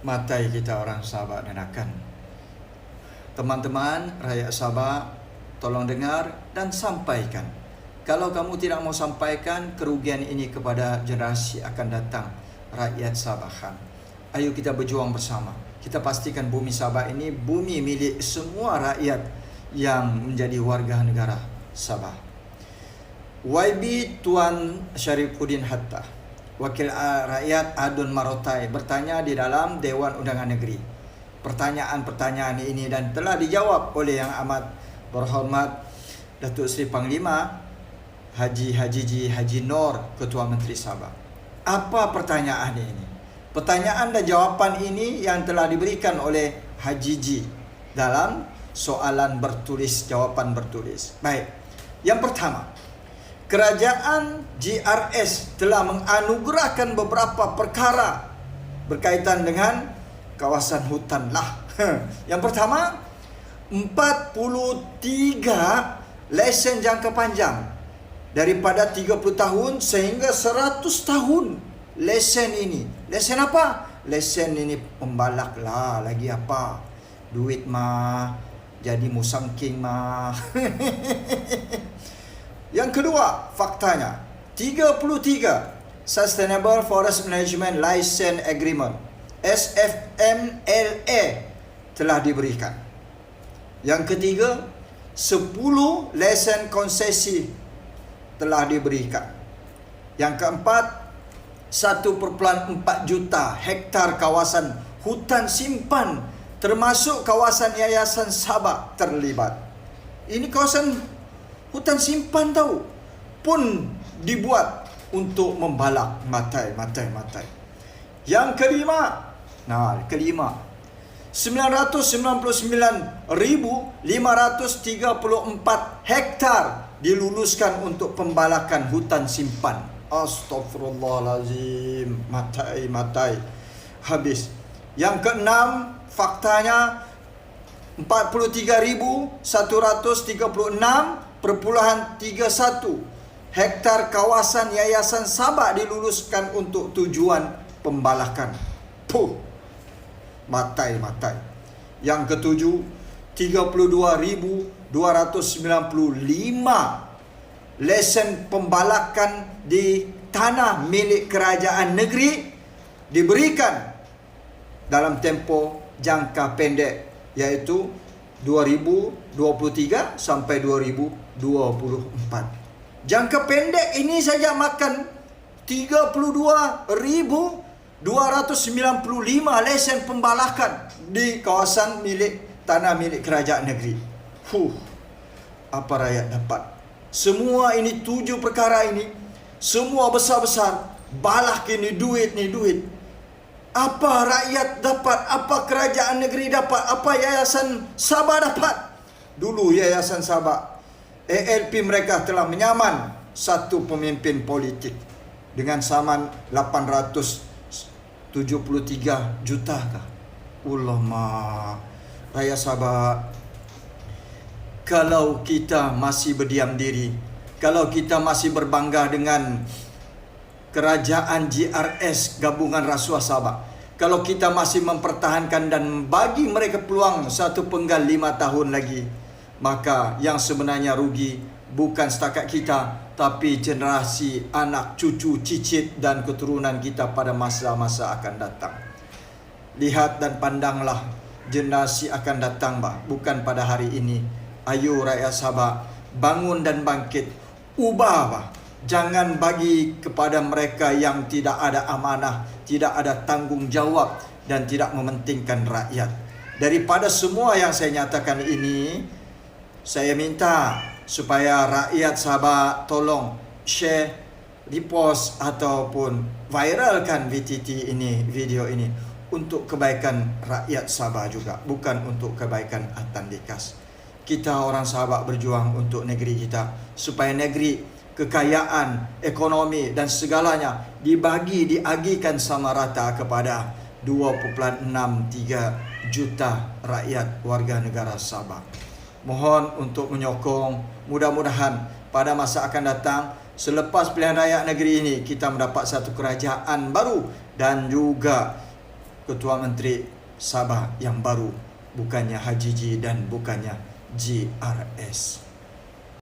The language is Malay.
matai kita orang Sabah dan akan. Teman-teman, rakyat Sabah, tolong dengar dan sampaikan. Kalau kamu tidak mau sampaikan kerugian ini kepada generasi akan datang, rakyat Sabahan. Ayo kita berjuang bersama. Kita pastikan bumi Sabah ini bumi milik semua rakyat yang menjadi warga negara Sabah. YB Tuan Syarifuddin Hatta Wakil Rakyat Adun Marotai bertanya di dalam Dewan Undangan Negeri. Pertanyaan-pertanyaan ini dan telah dijawab oleh Yang Amat Berhormat Datuk Seri Panglima Haji Haji Ji Haji Nor Ketua Menteri Sabah. Apa pertanyaan ini? Pertanyaan dan jawapan ini yang telah diberikan oleh Haji Ji dalam soalan bertulis jawapan bertulis. Baik. Yang pertama, kerajaan GRS telah menganugerahkan beberapa perkara berkaitan dengan kawasan hutan lah. Yang pertama, 43 lesen jangka panjang daripada 30 tahun sehingga 100 tahun lesen ini. Lesen apa? Lesen ini pembalak lah lagi apa? Duit mah jadi musang king mah. Yang kedua, faktanya 33 Sustainable Forest Management License Agreement SFMLA telah diberikan. Yang ketiga, 10 lesen konsesi telah diberikan. Yang keempat, 1.4 juta hektar kawasan hutan simpan termasuk kawasan Yayasan Sabak terlibat. Ini kawasan hutan simpan tahu pun dibuat untuk membalak matai matai matai. Yang kelima, nah kelima 999,534 hektar diluluskan untuk pembalakan hutan simpan. Astagfirullahalazim. Matai matai. Habis. Yang keenam, faktanya 43,136 31 hektar kawasan Yayasan Sabak diluluskan untuk tujuan pembalakan. Puh. Matai-matai. Yang ketujuh, 32,295 lesen pembalakan di tanah milik kerajaan negeri diberikan dalam tempoh jangka pendek iaitu 2023 sampai 2024. Jangka pendek ini saja makan 32,295 lesen pembalakan di kawasan milik tanah milik kerajaan negeri. Huh. Apa rakyat dapat? Semua ini tujuh perkara ini semua besar-besar balak ini duit ni duit apa rakyat dapat? Apa kerajaan negeri dapat? Apa yayasan Sabah dapat? Dulu yayasan Sabah ALP mereka telah menyaman satu pemimpin politik dengan saman 873 juta kah? Ulama Raya Sabah Kalau kita masih berdiam diri Kalau kita masih berbangga dengan kerajaan GRS gabungan rasuah Sabah. Kalau kita masih mempertahankan dan bagi mereka peluang satu penggal lima tahun lagi, maka yang sebenarnya rugi bukan setakat kita, tapi generasi anak, cucu, cicit dan keturunan kita pada masa-masa akan datang. Lihat dan pandanglah generasi akan datang, bah, bukan pada hari ini. Ayo rakyat Sabah, bangun dan bangkit. Ubah, bah, Jangan bagi kepada mereka yang tidak ada amanah, tidak ada tanggungjawab dan tidak mementingkan rakyat. Daripada semua yang saya nyatakan ini, saya minta supaya rakyat Sabah tolong share, repost ataupun viralkan VTT ini, video ini untuk kebaikan rakyat Sabah juga, bukan untuk kebaikan Atan Dikas. Kita orang Sabah berjuang untuk negeri kita supaya negeri kekayaan, ekonomi dan segalanya dibagi diagikan sama rata kepada 2.63 juta rakyat warga negara Sabah. Mohon untuk menyokong mudah-mudahan pada masa akan datang selepas pilihan raya negeri ini kita mendapat satu kerajaan baru dan juga Ketua Menteri Sabah yang baru bukannya Haji G dan bukannya GRS.